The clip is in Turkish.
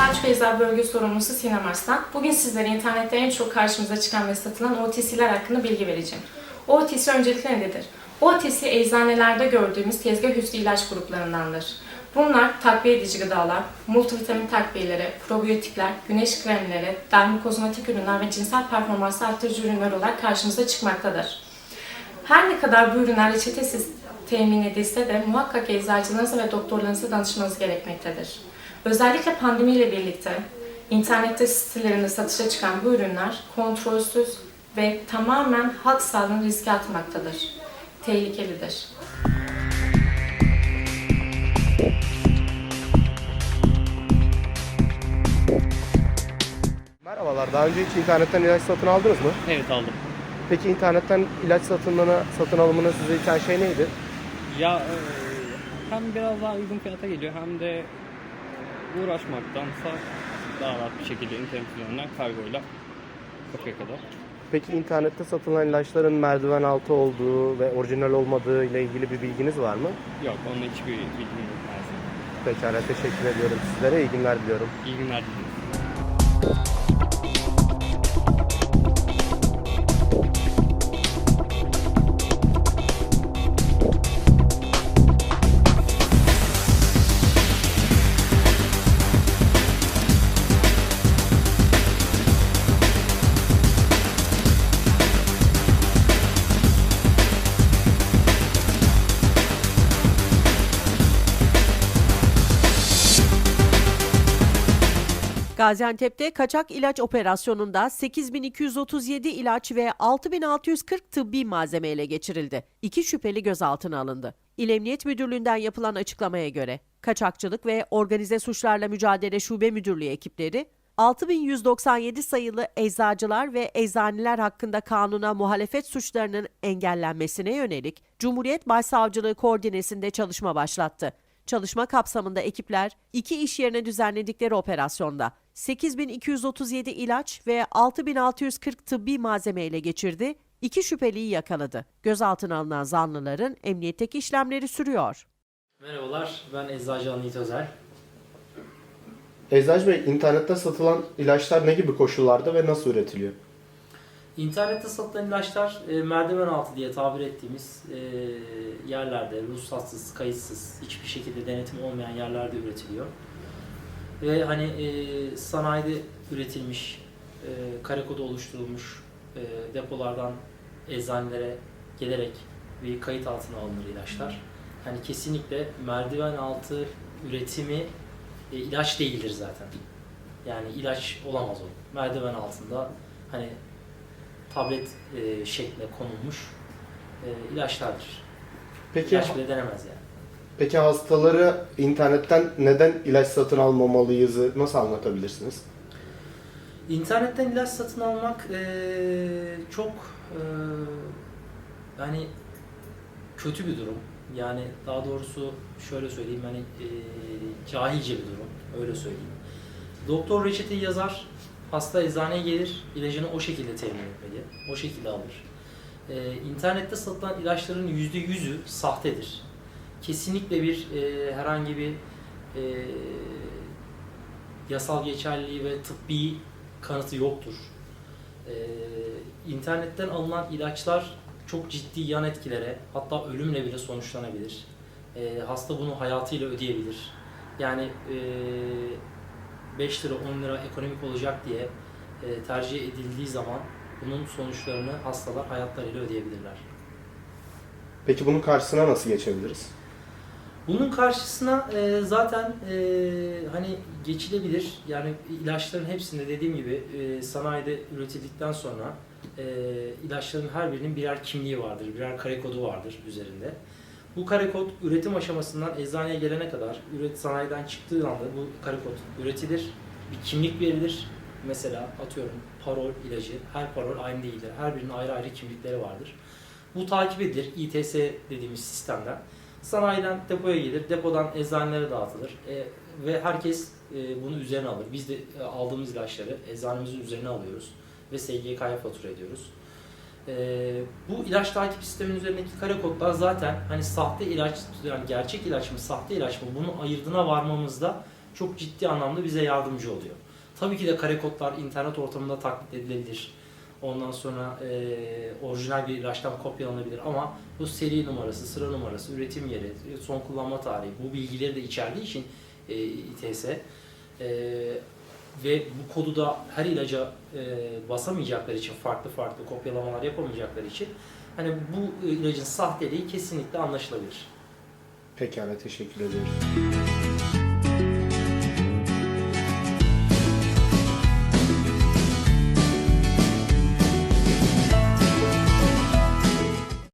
Eczacı Bölge Sorumlusu Sinem Arslan. Bugün sizlere internette en çok karşımıza çıkan ve satılan OTC'ler hakkında bilgi vereceğim. OTC öncelikle nedir? OTC eczanelerde gördüğümüz tezgah üstü ilaç gruplarındandır. Bunlar takviye edici gıdalar, multivitamin takviyeleri, probiyotikler, güneş kremleri, dermokozmetik ürünler ve cinsel performansı arttırıcı ürünler olarak karşımıza çıkmaktadır. Her ne kadar bu ürünler reçetesiz temin edilse de muhakkak eczacınıza ve doktorlarınıza danışmanız gerekmektedir. Özellikle pandemiyle birlikte internette sitelerinde satışa çıkan bu ürünler kontrolsüz ve tamamen halk sağlığını riske atmaktadır. Tehlikelidir. Merhabalar, daha önce hiç internetten ilaç satın aldınız mı? Evet aldım. Peki internetten ilaç satınına, satın alımına size iten şey neydi? Ya e, hem biraz daha uygun fiyata geliyor hem de uğraşmaktansa daha rahat bir şekilde internet üzerinden kargoyla kapıya kadar. Peki internette satılan ilaçların merdiven altı olduğu ve orijinal olmadığı ile ilgili bir bilginiz var mı? Yok onunla hiçbir bilgim yok maalesef. Pekala, teşekkür ediyorum sizlere. İyi günler diliyorum. İyi günler dilerim. Gaziantep'te kaçak ilaç operasyonunda 8237 ilaç ve 6640 tıbbi malzeme ele geçirildi. İki şüpheli gözaltına alındı. İl Emniyet Müdürlüğü'nden yapılan açıklamaya göre Kaçakçılık ve Organize Suçlarla Mücadele Şube Müdürlüğü ekipleri 6197 sayılı eczacılar ve eczaneler hakkında kanuna muhalefet suçlarının engellenmesine yönelik Cumhuriyet Başsavcılığı koordinesinde çalışma başlattı. Çalışma kapsamında ekipler iki iş yerine düzenledikleri operasyonda 8237 ilaç ve 6640 tıbbi malzeme ele geçirdi, iki şüpheliyi yakaladı. Gözaltına alınan zanlıların emniyetteki işlemleri sürüyor. Merhabalar, ben Eczacı Anit Özel. Eczacı Bey, internette satılan ilaçlar ne gibi koşullarda ve nasıl üretiliyor? İnternette satılan ilaçlar e, merdiven altı diye tabir ettiğimiz e, yerlerde, ruhsatsız, kayıtsız, hiçbir şekilde denetim olmayan yerlerde üretiliyor. Ve hani e, sanayide üretilmiş, e, kare kodu oluşturulmuş e, depolardan eczanelere gelerek bir kayıt altına alınır ilaçlar. Hani kesinlikle merdiven altı üretimi e, ilaç değildir zaten. Yani ilaç olamaz o. Merdiven altında hani tablet e, şekline konulmuş e, ilaçlardır. Peki, İlaç bile denemez yani. peki hastaları internetten neden ilaç satın almamalıyızı nasıl anlatabilirsiniz? İnternetten ilaç satın almak e, çok e, yani kötü bir durum. Yani daha doğrusu şöyle söyleyeyim hani e, cahilce bir durum. Öyle söyleyeyim. Doktor reçeteyi yazar, hasta eczaneye gelir, ilacını o şekilde temin etmeli, o şekilde alır. E, internette satılan ilaçların yüzde yüzü sahtedir. Kesinlikle bir e, herhangi bir e, yasal geçerliliği ve tıbbi kanıtı yoktur. Ee, internetten alınan ilaçlar çok ciddi yan etkilere hatta ölümle bile sonuçlanabilir. Ee, hasta bunu hayatıyla ödeyebilir. Yani e, 5 lira 10 lira ekonomik olacak diye e, tercih edildiği zaman bunun sonuçlarını hastalar hayatlarıyla ödeyebilirler. Peki bunun karşısına nasıl geçebiliriz? Bunun karşısına e, zaten e, hani geçilebilir. Yani ilaçların hepsinde dediğim gibi e, sanayide üretildikten sonra e, ilaçların her birinin birer kimliği vardır, birer kare kodu vardır üzerinde. Bu kare kod üretim aşamasından eczaneye gelene kadar, üret sanayiden çıktığı anda bu kare kod üretilir, bir kimlik verilir. Mesela atıyorum parol ilacı, her parol aynı değildir. Her birinin ayrı ayrı kimlikleri vardır. Bu takip edilir İTS dediğimiz sistemden. Sanayiden depoya gelir, depodan eczanelere dağıtılır e, ve herkes e, bunu üzerine alır. Biz de e, aldığımız ilaçları eczanemizin üzerine alıyoruz ve SGK'ya fatura ediyoruz. E, bu ilaç takip sisteminin üzerindeki kare kodlar zaten hani sahte ilaç, yani gerçek ilaç mı, sahte ilaç mı bunu ayırdına varmamızda çok ciddi anlamda bize yardımcı oluyor. Tabii ki de kare kodlar internet ortamında taklit edilebilir. Ondan sonra e, orijinal bir ilaçtan kopyalanabilir ama bu seri numarası, sıra numarası, üretim yeri, son kullanma tarihi bu bilgileri de içerdiği için e, İTS e, ve bu kodu da her ilaca e, basamayacakları için farklı farklı kopyalamalar yapamayacakları için hani bu ilacın sahteliği kesinlikle anlaşılabilir. Pekala teşekkür ediyoruz.